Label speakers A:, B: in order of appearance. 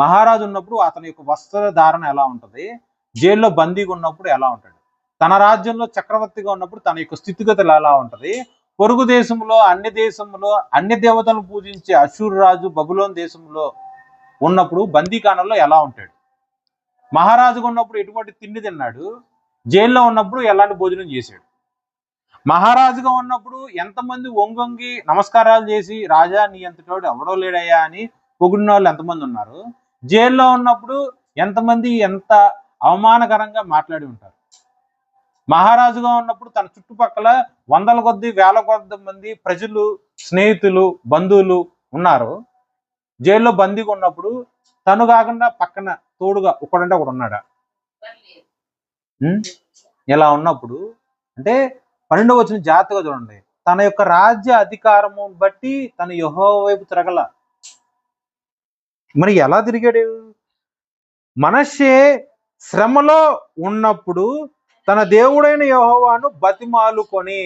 A: మహారాజు ఉన్నప్పుడు అతని యొక్క వస్త్రధారణ ఎలా ఉంటది? జైల్లో బందీగా ఉన్నప్పుడు ఎలా ఉంటాడు తన రాజ్యంలో చక్రవర్తిగా ఉన్నప్పుడు తన యొక్క స్థితిగతులు ఎలా ఉంటది? పొరుగు దేశంలో అన్ని దేశంలో అన్ని దేవతలను పూజించే అశూర్ రాజు బబులోన్ దేశంలో ఉన్నప్పుడు బందీకానంలో ఎలా ఉంటాడు? మహారాజుగా ఉన్నప్పుడు ఎటువంటి తిండి తిన్నాడు? జైల్లో ఉన్నప్పుడు ఎలాంటి భోజనం చేశాడు? మహారాజుగా ఉన్నప్పుడు ఎంతమంది ఒంగొంగి నమస్కారాలు చేసి రాజా నీ ఎంతటోడు ఎవడో లేడయ్యా అని పొగిడిన వాళ్ళు ఎంతమంది ఉన్నారు? జైల్లో ఉన్నప్పుడు ఎంతమంది ఎంత అవమానకరంగా మాట్లాడి ఉంటారు? మహారాజుగా ఉన్నప్పుడు తన చుట్టుపక్కల వందల కొద్ది వేల కొద్ది మంది ప్రజలు స్నేహితులు బంధువులు ఉన్నారు. జైల్లో బందీగా ఉన్నప్పుడు తను కాకుండా పక్కన తోడుగా ఒకడంటే ఒకడు ఉన్నాడా? ఇలా ఉన్నప్పుడు అంటే పన్నెండవ వచ్చిన జాగ్రత్తగా చూడండి. తన యొక్క రాజ్య అధికారము బట్టి తన యహో వైపు తిరగల మరి ఎలా తిరిగాడు? మనషే శ్రమలో ఉన్నప్పుడు తన దేవుడైన యహోవాను బతిమాలుకొని